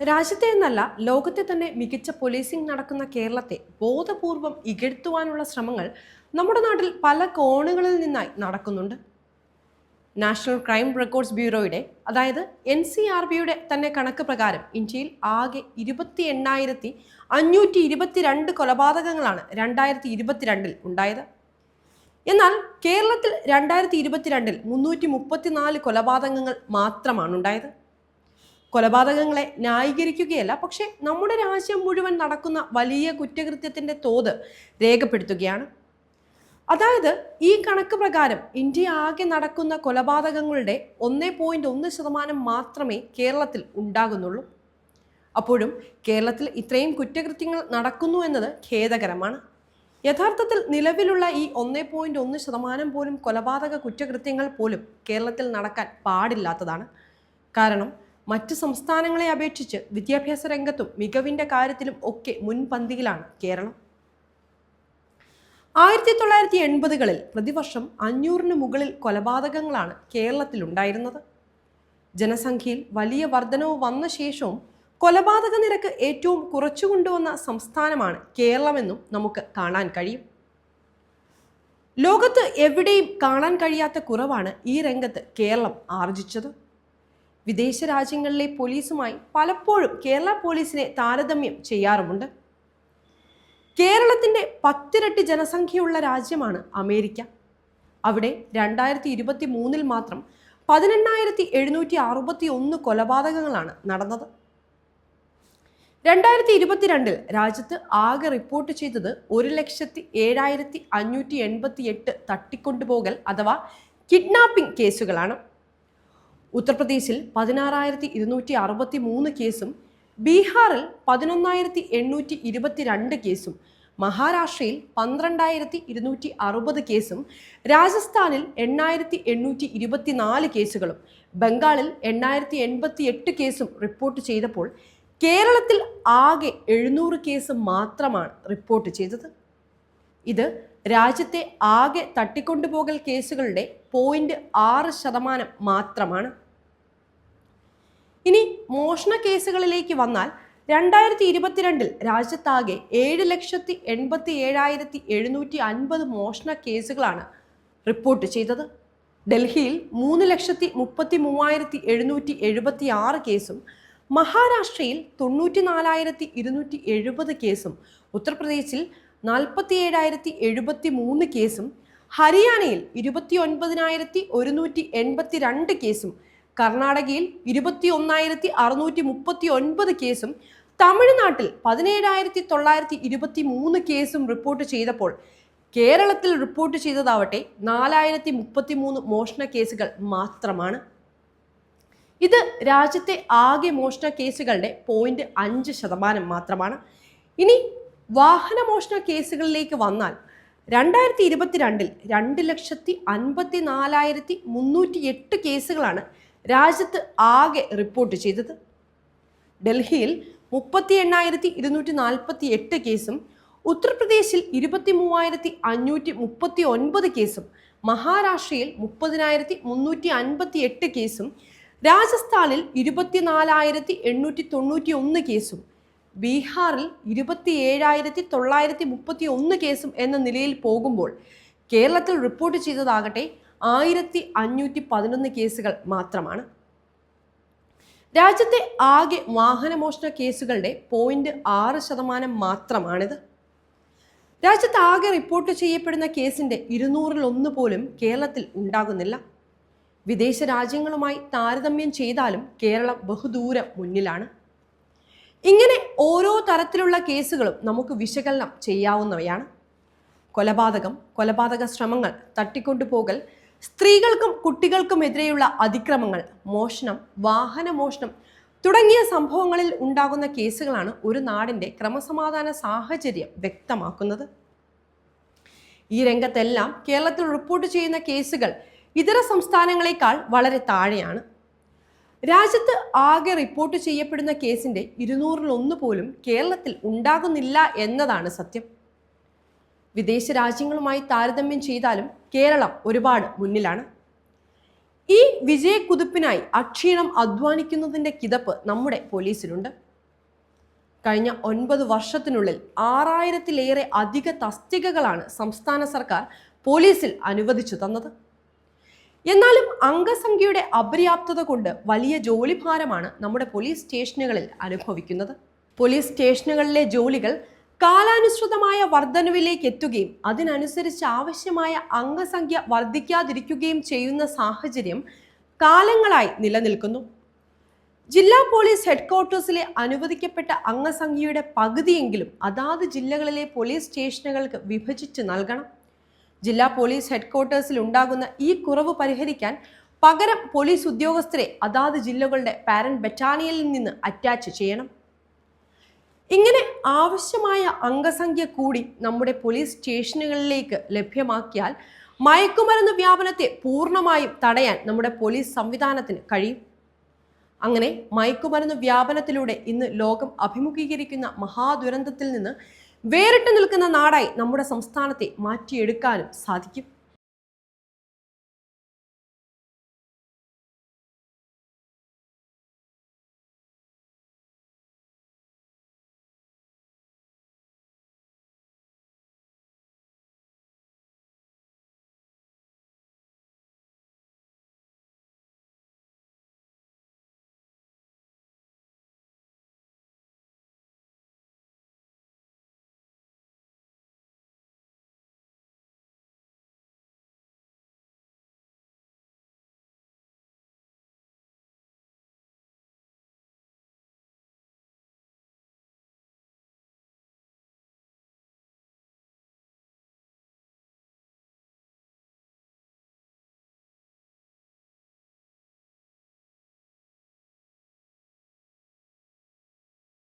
രാജ്യത്തെ എന്നല്ല ലോകത്തെ തന്നെ മികച്ച പോലീസിംഗ് നടക്കുന്ന കേരളത്തെ ബോധപൂർവം ഇകഴ്ത്തുവാനുള്ള ശ്രമങ്ങൾ നമ്മുടെ നാട്ടിൽ പല കോണുകളിൽ നിന്നായി നടക്കുന്നുണ്ട്. നാഷണൽ ക്രൈം റെക്കോർഡ്സ് ബ്യൂറോയുടെ അതായത് എൻ സി ആർ ബിയുടെ തന്നെ കണക്ക് പ്രകാരം ഇന്ത്യയിൽ ആകെ ഇരുപത്തി എണ്ണായിരത്തി അഞ്ഞൂറ്റി ഇരുപത്തിരണ്ട് കൊലപാതകങ്ങളാണ് രണ്ടായിരത്തി ഇരുപത്തിരണ്ടിൽ ഉണ്ടായത്. എന്നാൽ കേരളത്തിൽ രണ്ടായിരത്തി ഇരുപത്തിരണ്ടിൽ മുന്നൂറ്റി മുപ്പത്തിനാല് കൊലപാതകങ്ങൾ മാത്രമാണ് ഉണ്ടായത് കൊലപാതകങ്ങളെ ന്യായീകരിക്കുകയല്ല. പക്ഷേ നമ്മുടെ രാജ്യം മുഴുവൻ നടക്കുന്ന വലിയ കുറ്റകൃത്യത്തിന്റെ തോത് രേഖപ്പെടുത്തുകയാണ്. അതായത് ഈ കണക്ക് പ്രകാരം ഇന്ത്യ ആകെ നടക്കുന്ന കൊലപാതകങ്ങളുടെ ഒന്നേ പോയിന്റ് ഒന്ന് ശതമാനം മാത്രമേ കേരളത്തിൽ ഉണ്ടാകുന്നുള്ളൂ. അപ്പോഴും കേരളത്തിൽ ഇത്രയും കുറ്റകൃത്യങ്ങൾ നടക്കുന്നു എന്നത് ഖേദകരമാണ്. യഥാർത്ഥത്തിൽ നിലവിലുള്ള ഈ ഒന്നേ പോയിന്റ് ഒന്ന് ശതമാനം പോലും കൊലപാതക കുറ്റകൃത്യങ്ങൾ പോലും കേരളത്തിൽ നടക്കാൻ പാടില്ലാത്തതാണ്. കാരണം മറ്റ് സംസ്ഥാനങ്ങളെ അപേക്ഷിച്ച് വിദ്യാഭ്യാസ രംഗത്തും മികവിന്റെ കാര്യത്തിലും ഒക്കെ മുൻപന്തിയിലാണ് കേരളം. ആയിരത്തി തൊള്ളായിരത്തി എൺപതുകളിൽ പ്രതിവർഷം അഞ്ഞൂറിന് മുകളിൽ കൊലപാതകങ്ങളാണ് കേരളത്തിലുണ്ടായിരുന്നത്. ജനസംഖ്യയിൽ വലിയ വർധനവ് വന്ന ശേഷവും കൊലപാതക നിരക്ക് ഏറ്റവും കുറച്ചു കൊണ്ടുവന്ന സംസ്ഥാനമാണ് കേരളമെന്നും നമുക്ക് കാണാൻ കഴിയും. ലോകത്ത് എവിടെയും കാണാൻ കഴിയാത്ത കുറവാണ് ഈ രംഗത്ത് കേരളം ആർജിച്ചത്. വിദേശ രാജ്യങ്ങളിലെ പോലീസുമായി പലപ്പോഴും കേരള പോലീസിനെ താരതമ്യം ചെയ്യാറുമുണ്ട്. കേരളത്തിന്റെ പത്തിരട്ടി ജനസംഖ്യയുള്ള രാജ്യമാണ് അമേരിക്ക. അവിടെ രണ്ടായിരത്തി ഇരുപത്തി മൂന്നിൽ മാത്രം പതിനെണ്ണായിരത്തി എഴുന്നൂറ്റി അറുപത്തി ഒന്ന് കൊലപാതകങ്ങളാണ് നടന്നത്. രണ്ടായിരത്തി ഇരുപത്തിരണ്ടിൽ രാജ്യത്ത് ആകെ റിപ്പോർട്ട് ചെയ്തത് ഒരു ലക്ഷത്തി ഏഴായിരത്തി അഞ്ഞൂറ്റി എൺപത്തി എട്ട് തട്ടിക്കൊണ്ടുപോകൽ അഥവാ കിഡ്നാപ്പിംഗ് കേസുകളാണ്. ഉത്തർപ്രദേശിൽ പതിനാറായിരത്തി ഇരുന്നൂറ്റി അറുപത്തി മൂന്ന് കേസും ബീഹാറിൽ പതിനൊന്നായിരത്തി എണ്ണൂറ്റി ഇരുപത്തിരണ്ട് കേസും മഹാരാഷ്ട്രയിൽ പന്ത്രണ്ടായിരത്തി ഇരുന്നൂറ്റി അറുപത് കേസും രാജസ്ഥാനിൽ എണ്ണായിരത്തി എണ്ണൂറ്റി ഇരുപത്തിനാല് കേസുകളും ബംഗാളിൽ എണ്ണായിരത്തി എൺപത്തി എട്ട് കേസും റിപ്പോർട്ട് ചെയ്തപ്പോൾ കേരളത്തിൽ ആകെ എഴുന്നൂറ് കേസ് മാത്രമാണ് റിപ്പോർട്ട് ചെയ്തത്. ഇത് രാജ്യത്തെ ആകെ തട്ടിക്കൊണ്ടുപോകൽ കേസുകളുടെ പോയിന്റ് ആറ് ശതമാനം മാത്രമാണ്. ഇനി മോഷണ കേസുകളിലേക്ക് വന്നാൽ രണ്ടായിരത്തി ഇരുപത്തിരണ്ടിൽ രാജ്യത്താകെ ഏഴ് ലക്ഷത്തി എൺപത്തി ഏഴായിരത്തി എഴുന്നൂറ്റി അൻപത് മോഷണ കേസുകളാണ് റിപ്പോർട്ട് ചെയ്തത്. ഡൽഹിയിൽ മൂന്ന് ലക്ഷത്തി മുപ്പത്തി മൂവായിരത്തി എഴുന്നൂറ്റി എഴുപത്തി ആറ് കേസും മഹാരാഷ്ട്രയിൽ തൊണ്ണൂറ്റി നാലായിരത്തി ഇരുന്നൂറ്റി എഴുപത് കേസും ഉത്തർപ്രദേശിൽ നാൽപ്പത്തി ഏഴായിരത്തി എഴുപത്തി മൂന്ന് കേസും ഹരിയാനയിൽ ഇരുപത്തി ഒൻപതിനായിരത്തി ഒരുന്നൂറ്റി എൺപത്തി രണ്ട് കേസും കർണാടകയിൽ ഇരുപത്തി ഒന്നായിരത്തി അറുന്നൂറ്റി മുപ്പത്തി ഒൻപത് കേസും തമിഴ്നാട്ടിൽ പതിനേഴായിരത്തി തൊള്ളായിരത്തി ഇരുപത്തി മൂന്ന് കേസും റിപ്പോർട്ട് ചെയ്തപ്പോൾ കേരളത്തിൽ റിപ്പോർട്ട് ചെയ്തതാവട്ടെ നാലായിരത്തി മുപ്പത്തി മൂന്ന് മോഷണ കേസുകൾ മാത്രമാണ്. ഇത് രാജ്യത്തെ ആകെ മോഷണ കേസുകളുടെ പോയിന്റ് അഞ്ച് ശതമാനം മാത്രമാണ്. ഇനി വാഹന മോഷണ കേസുകളിലേക്ക് വന്നാൽ രണ്ടായിരത്തി ഇരുപത്തിരണ്ടിൽ രണ്ട് ലക്ഷത്തി അൻപത്തി നാലായിരത്തി മുന്നൂറ്റി എട്ട് കേസുകളാണ് രാജ്യത്ത് ആകെ റിപ്പോർട്ട് ചെയ്തത്. ഡൽഹിയിൽ മുപ്പത്തി എണ്ണായിരത്തി ഇരുന്നൂറ്റി നാൽപ്പത്തി എട്ട് കേസും ഉത്തർപ്രദേശിൽ ഇരുപത്തി മൂവായിരത്തി അഞ്ഞൂറ്റി മുപ്പത്തി ഒൻപത് കേസും മഹാരാഷ്ട്രയിൽ മുപ്പതിനായിരത്തി മുന്നൂറ്റി അൻപത്തി എട്ട് കേസും രാജസ്ഥാനിൽ ഇരുപത്തിനാലായിരത്തി എണ്ണൂറ്റി തൊണ്ണൂറ്റി ഒന്ന് കേസും ബീഹാറിൽ ഇരുപത്തി ഏഴായിരത്തി തൊള്ളായിരത്തി മുപ്പത്തി ഒന്ന് കേസും എന്ന നിലയിൽ പോകുമ്പോൾ കേരളത്തിൽ റിപ്പോർട്ട് ചെയ്തതാകട്ടെ ആയിരത്തി അഞ്ഞൂറ്റി പതിനൊന്ന് കേസുകൾ മാത്രമാണ്. രാജ്യത്തെ ആകെ വാഹനമോഷണ കേസുകളുടെ പോയിന്റ് ആറ് ശതമാനം മാത്രമാണിത്. രാജ്യത്ത് ആകെ റിപ്പോർട്ട് ചെയ്യപ്പെടുന്ന കേസിന്റെ ഇരുന്നൂറിലൊന്ന് പോലും കേരളത്തിൽ ഉണ്ടാകുന്നില്ല. വിദേശ രാജ്യങ്ങളുമായി താരതമ്യം ചെയ്താലും കേരളം ബഹുദൂരം മുന്നിലാണ്. ഇങ്ങനെ ഓരോ തരത്തിലുള്ള കേസുകളും നമുക്ക് വിശകലനം ചെയ്യാവുന്നവയാണ്. കൊലപാതകം കൊലപാതക ശ്രമങ്ങൾ തട്ടിക്കൊണ്ടുപോകൽ സ്ത്രീകൾക്കും കുട്ടികൾക്കുമെതിരെയുള്ള അതിക്രമങ്ങൾ മോഷണം വാഹന മോഷണം തുടങ്ങിയ സംഭവങ്ങളിൽ ഉണ്ടാകുന്ന കേസുകളാണ് ഒരു നാടിന്റെ ക്രമസമാധാന സാഹചര്യം വ്യക്തമാക്കുന്നത്. ഈ രംഗത്തെല്ലാം കേരളത്തിൽ റിപ്പോർട്ട് ചെയ്യുന്ന കേസുകൾ ഇതര സംസ്ഥാനങ്ങളെക്കാൾ വളരെ താഴെയാണ്. രാജ്യത്ത് ആകെ റിപ്പോർട്ട് ചെയ്യപ്പെടുന്ന കേസിന്റെ ഇരുന്നൂറിൽ ഒന്ന് പോലും കേരളത്തിൽ ഉണ്ടാകുന്നില്ല എന്നതാണ് സത്യം. വിദേശ രാജ്യങ്ങളുമായി താരതമ്യം ചെയ്താലും കേരളം ഒരുപാട് മുന്നിലാണ്. ഈ വിജയക്കുതിപ്പിനായി അക്ഷീണം അധ്വാനിക്കുന്നതിന്റെ കിതപ്പ് നമ്മുടെ പോലീസിലുണ്ട്. കഴിഞ്ഞ ഒൻപത് വർഷത്തിനുള്ളിൽ ആറായിരത്തിലേറെ അധിക തസ്തികകളാണ് സംസ്ഥാന സർക്കാർ പോലീസിൽ അനുവദിച്ചു തന്നത്. എന്നാലും അംഗസംഖ്യയുടെ അപര്യാപ്തത കൊണ്ട് വലിയ ജോലിഭാരമാണ് നമ്മുടെ പോലീസ് സ്റ്റേഷനുകളിൽ അനുഭവിക്കുന്നത്. പോലീസ് സ്റ്റേഷനുകളിലെ ജോലികൾ കാലാനുസൃതമായ വർധനവിലേക്ക് എത്തുകയും അതിനനുസരിച്ച് ആവശ്യമായ അംഗസംഖ്യ വർദ്ധിക്കാതിരിക്കുകയും ചെയ്യുന്ന സാഹചര്യം കാലങ്ങളായി നിലനിൽക്കുന്നു. ജില്ലാ പോലീസ് ഹെഡ്ക്വാർട്ടേഴ്സിലെ അനുവദിക്കപ്പെട്ട അംഗസംഖ്യയുടെ പകുതിയെങ്കിലും അതാത് ജില്ലകളിലെ പോലീസ് സ്റ്റേഷനുകൾക്ക് വിഭജിച്ച് നൽകണം. ജില്ലാ പോലീസ് ഹെഡ്ക്വാർട്ടേഴ്സിൽ ഉണ്ടാകുന്ന ഈ കുറവ് പരിഹരിക്കാൻ പകരം പോലീസ് ഉദ്യോഗസ്ഥരെ അതാത് ജില്ലകളുടെ പാരന്റ് ബറ്റാലിയനിൽ നിന്ന് അറ്റാച്ച് ചെയ്യണം. ഇങ്ങനെ ആവശ്യമായ അംഗസംഖ്യ കൂടി നമ്മുടെ പോലീസ് സ്റ്റേഷനുകളിലേക്ക് ലഭ്യമാക്കിയാൽ മയക്കുമരുന്ന് വ്യാപനത്തെ പൂർണമായും തടയാൻ നമ്മുടെ പോലീസ് സംവിധാനത്തിന് കഴിയും. അങ്ങനെ മയക്കുമരുന്ന് വ്യാപനത്തിലൂടെ ഇന്ന് ലോകം അഭിമുഖീകരിക്കുന്ന മഹാദുരന്തത്തിൽ നിന്ന് വേറിട്ട് നിൽക്കുന്ന നാടായി നമ്മുടെ സംസ്ഥാനത്തെ മാറ്റിയെടുക്കാനും സാധിക്കും.